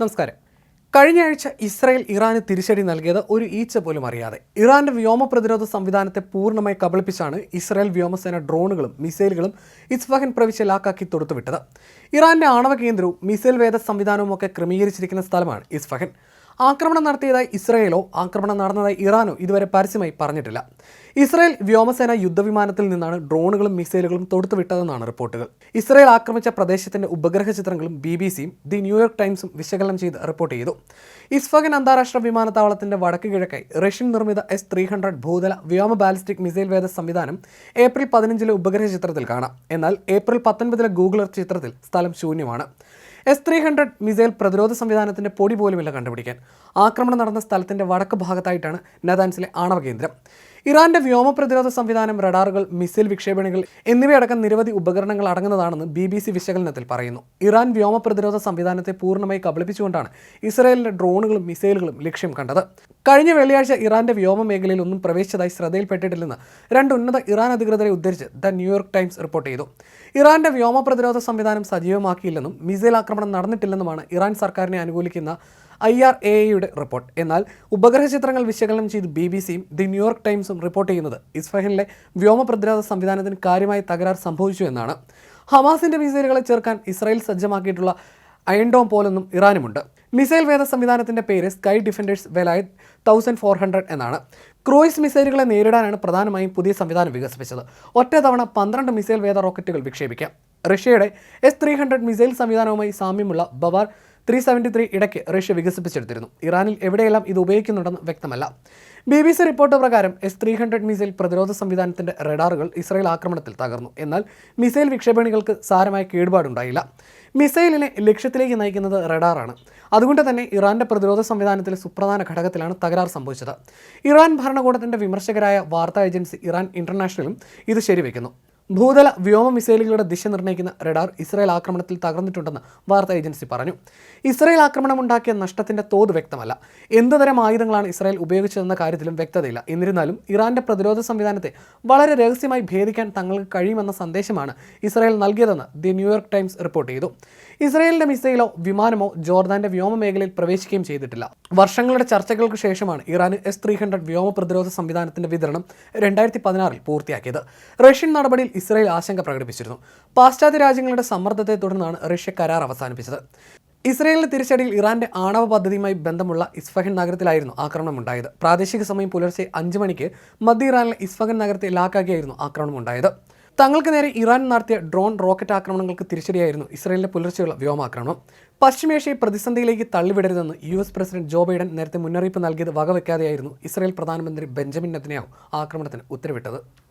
നമസ്കാരം. കഴിഞ്ഞ ആഴ്ച ഇസ്രായേൽ ഇറാന് തിരിച്ചടി നൽകിയത് ഒരു ഈച്ച പോലും അറിയാതെ. ഇറാന്റെ വ്യോമ പ്രതിരോധ സംവിധാനത്തെ പൂർണമായി കബളിപ്പിച്ചാണ് ഇസ്രായേൽ വ്യോമസേന ഡ്രോണുകളും മിസൈലുകളും ഇസ്ഫഹൻ പ്രവിശ്യ ലാക്കാക്കി തൊടുത്തുവിട്ടത്. ഇറാന്റെ ആണവ കേന്ദ്രവും മിസൈൽ വേദ സംവിധാനവും ഒക്കെ ക്രമീകരിച്ചിരിക്കുന്ന സ്ഥലമാണ് ഇസ്ഫഹൻ. ആക്രമണം നടത്തിയതായി ഇസ്രയേലോ ആക്രമണം നടന്നതായി ഇറാനോ ഇതുവരെ പരസ്യമായി പറഞ്ഞിട്ടില്ല. ഇസ്രയേൽ വ്യോമസേന യുദ്ധവിമാനത്തിൽ നിന്നാണ് ഡ്രോണുകളും മിസൈലുകളും തൊടുത്തുവിട്ടതെന്നാണ് റിപ്പോർട്ടുകൾ. ഇസ്രയേൽ ആക്രമിച്ച പ്രദേശത്തിന്റെ ഉപഗ്രഹ ചിത്രങ്ങളും ബി ബി സിയും ദി ന്യൂയോർക്ക് ടൈംസും വിശകലനം ചെയ്ത് റിപ്പോർട്ട് ചെയ്തു. ഇസ്ഫഗൻ അന്താരാഷ്ട്ര വിമാനത്താവളത്തിന്റെ വടക്ക് കിഴക്കായി റഷ്യൻ നിർമ്മിത എസ് ത്രീ ഹൺഡ്രഡ് ഭൂതല വ്യോമ ബാലിസ്റ്റിക് മിസൈൽ വേദ സംവിധാനം ഏപ്രിൽ പതിനഞ്ചിലെ ഉപഗ്രഹ ചിത്രത്തിൽ കാണാം. എന്നാൽ ഏപ്രിൽ പത്തൊൻപതിലെ ഗൂഗിൾ എർത്ത് ചിത്രത്തിൽ സ്ഥലം ശൂന്യമാണ്. എസ് ത്രീ ഹൺഡ്രഡ് മിസൈൽ പ്രതിരോധ സംവിധാനത്തിന്റെ പൊടി പോലുമില്ല കണ്ടുപിടിക്കാൻ. ആക്രമണം നടന്ന സ്ഥലത്തിന്റെ വടക്ക് ഭാഗത്തായിട്ടാണ് നദാൻസിലെ ആണവ കേന്ദ്രം. ഇറാന്റെ വ്യോമ പ്രതിരോധ സംവിധാനം റഡാറുകൾ മിസൈൽ വിക്ഷേപണികൾ എന്നിവയടക്കം നിരവധി ഉപകരണങ്ങൾ അടങ്ങുന്നതാണെന്ന് ബി ബി സി വിശകലനത്തിൽ പറയുന്നു. ഇറാൻ വ്യോമ പ്രതിരോധ സംവിധാനത്തെ പൂർണമായി കബളിപ്പിച്ചുകൊണ്ടാണ് ഇസ്രായേലിന്റെ ഡ്രോണുകളും മിസൈലുകളും ലക്ഷ്യം കണ്ടത്. കഴിഞ്ഞ വെള്ളിയാഴ്ച ഇറാന്റെ വ്യോമ മേഖലയിൽ ഒന്നും പ്രവേശിച്ചതായി ശ്രദ്ധയിൽപ്പെട്ടിട്ടില്ലെന്ന് രണ്ട് ഉന്നത ഇറാൻ അധികൃതരെ ഉദ്ധരിച്ച് ദ ന്യൂയോർക്ക് ടൈംസ് റിപ്പോർട്ട് ചെയ്തു. ഇറാന്റെ വ്യോമ പ്രതിരോധ സംവിധാനം സജീവമാക്കിയില്ലെന്നും മിസൈൽ ആക്രമണം നടന്നിട്ടില്ലെന്നുമാണ് ഇറാൻ സർക്കാരിനെ അനുകൂലിക്കുന്ന ഐ ആർ എ ഐയുടെ റിപ്പോർട്ട്. എന്നാൽ ഉപഗ്രഹ ചിത്രങ്ങൾ വിശകലനം ചെയ്ത് ബി ബി സിയും ദി ന്യൂയോർക്ക് ടൈംസും റിപ്പോർട്ട് ചെയ്യുന്നത് ഇസ്ഫഹനിലെ വ്യോമ പ്രതിരോധ സംവിധാനത്തിന് കാര്യമായ തകരാർ സംഭവിച്ചു എന്നാണ്. ഹമാസിന്റെ മിസൈലുകളെ ചേർക്കാൻ ഇസ്രായേൽ സജ്ജമാക്കിയിട്ടുള്ള അയൺഡോം പോലൊന്നും ഇറാനുമുണ്ട്. മിസൈൽ വേദ സംവിധാനത്തിന്റെ പേര് sky defenders Velayat thousand four hundred എന്നാണ്. ക്രൂയിസ് മിസൈലുകളെ നേരിടാനാണ് പ്രധാനമായും പുതിയ സംവിധാനം വികസിപ്പിച്ചത്. ഒറ്റ തവണ പന്ത്രണ്ട് മിസൈൽ വേദ റോക്കറ്റുകൾ വിക്ഷേപിക്കാം. റഷ്യയുടെ എസ് ത്രീ ഹൺഡ്രഡ് മിസൈൽ സംവിധാനവുമായി സാമ്യമുള്ള ബവാർ ത്രീ സെവന്റി ത്രീ ഇടയ്ക്ക് റഷ്യ വികസിപ്പിച്ചെടുത്തിരുന്നു. ഇറാനിൽ എവിടെയെല്ലാം ഇത് ഉപയോഗിക്കുന്നുണ്ടെന്ന് വ്യക്തമല്ല. ബി ബി സി റിപ്പോർട്ട് പ്രകാരം എസ് ത്രീ ഹൺഡ്രഡ് മിസൈൽ പ്രതിരോധ സംവിധാനത്തിന്റെ റഡാറുകൾ ഇസ്രായേൽ ആക്രമണത്തിൽ തകർന്നു. എന്നാൽ മിസൈൽ വിക്ഷേപണികൾക്ക് സാരമായ കേടുപാടുണ്ടായില്ല. മിസൈലിനെ ലക്ഷ്യത്തിലേക്ക് നയിക്കുന്നത് റഡാറാണ്. അതുകൊണ്ട് തന്നെ ഇറാന്റെ പ്രതിരോധ സംവിധാനത്തിലെ സുപ്രധാന ഘടകത്തിലാണ് തകരാർ സംഭവിച്ചത്. ഇറാൻ ഭരണകൂടത്തിന്റെ വിമർശകരായ വാർത്താ ഏജൻസി ഇറാൻ ഇന്റർനാഷണലും ഇത് ശരിവെക്കുന്നു. ഭൂതല വ്യോമ മിസൈലുകളുടെ ദിശ നിർണയിക്കുന്ന റഡാർ ഇസ്രായേൽ ആക്രമണത്തിൽ തകർന്നിട്ടുണ്ടെന്ന് വാർത്താ ഏജൻസി പറഞ്ഞു. ഇസ്രായേൽ ആക്രമണം ഉണ്ടാക്കിയ നഷ്ടത്തിന്റെ തോത് വ്യക്തമല്ല. എന്തുതരം ആയുധങ്ങളാണ് ഇസ്രായേൽ ഉപയോഗിച്ചതെന്ന കാര്യത്തിലും വ്യക്തതയില്ല. എന്നിരുന്നാലും ഇറാന്റെ പ്രതിരോധ സംവിധാനത്തെ വളരെ രഹസ്യമായി ഭേദിക്കാൻ തങ്ങൾക്ക് കഴിയുമെന്ന സന്ദേശമാണ് ഇസ്രായേൽ നൽകിയതെന്ന് ദി ന്യൂയോർക്ക് ടൈംസ് റിപ്പോർട്ട് ചെയ്തു. ഇസ്രായേലിന്റെ മിസൈലോ വിമാനമോ ജോർദാന്റെ വ്യോമ മേഖലയിൽ പ്രവേശിക്കുകയും ചെയ്തിട്ടില്ല. വർഷങ്ങളുടെ ചർച്ചകൾക്ക് ശേഷമാണ് ഇറാന് എസ് ത്രീ ഹൺഡ്രഡ് വ്യോമ പ്രതിരോധ സംവിധാനത്തിന്റെ വിതരണം രണ്ടായിരത്തി പതിനാറിൽ പൂർത്തിയാക്കിയത്. റഷ്യൻ നടപടിയിൽ ഇസ്രായേൽ ആശങ്ക പ്രകടിപ്പിച്ചിരുന്നു. പാശ്ചാത്യ രാജ്യങ്ങളുടെ സമ്മർദ്ദത്തെ തുടർന്നാണ് റഷ്യ കരാർ അവസാനിപ്പിച്ചത്. ഇസ്രയേലിന്റെ തിരിച്ചടിയിൽ ഇറാന്റെ ആണവ പദ്ധതിയുമായി ബന്ധമുള്ള ഇസ്ഫഹൻ നഗരത്തിലായിരുന്നു ആക്രമണം ഉണ്ടായത് പ്രാദേശിക സമയം പുലർച്ചെ അഞ്ച് മണിക്ക് മധ്യ ഇറാനിലെ ഇസ്ഫഹൻ നഗരത്തെ ലാക്കാക്കിയായിരുന്നു ആക്രമണം ഉണ്ടായത് തങ്ങൾക്ക് നേരെ ഇറാൻ നടത്തിയ ഡ്രോൺ റോക്കറ്റ് ആക്രമണങ്ങൾക്ക് തിരിച്ചടിയായിരുന്നു ഇസ്രയേലിന്റെ പുലർച്ചെയുള്ള വ്യോമാക്രമണം. പശ്ചിമേഷ്യയെ പ്രതിസന്ധിയിലേക്ക് തള്ളിവിടരുതെന്ന് U S president Joe Biden നേരത്തെ മുന്നറിയിപ്പ് നൽകിയത് വകവെക്കാതെയായിരുന്നു ഇസ്രയേൽ പ്രധാനമന്ത്രി ബെഞ്ചമിൻ നെതന്യാഹു ആക്രമണത്തിന് ഉത്തരവിട്ടത്.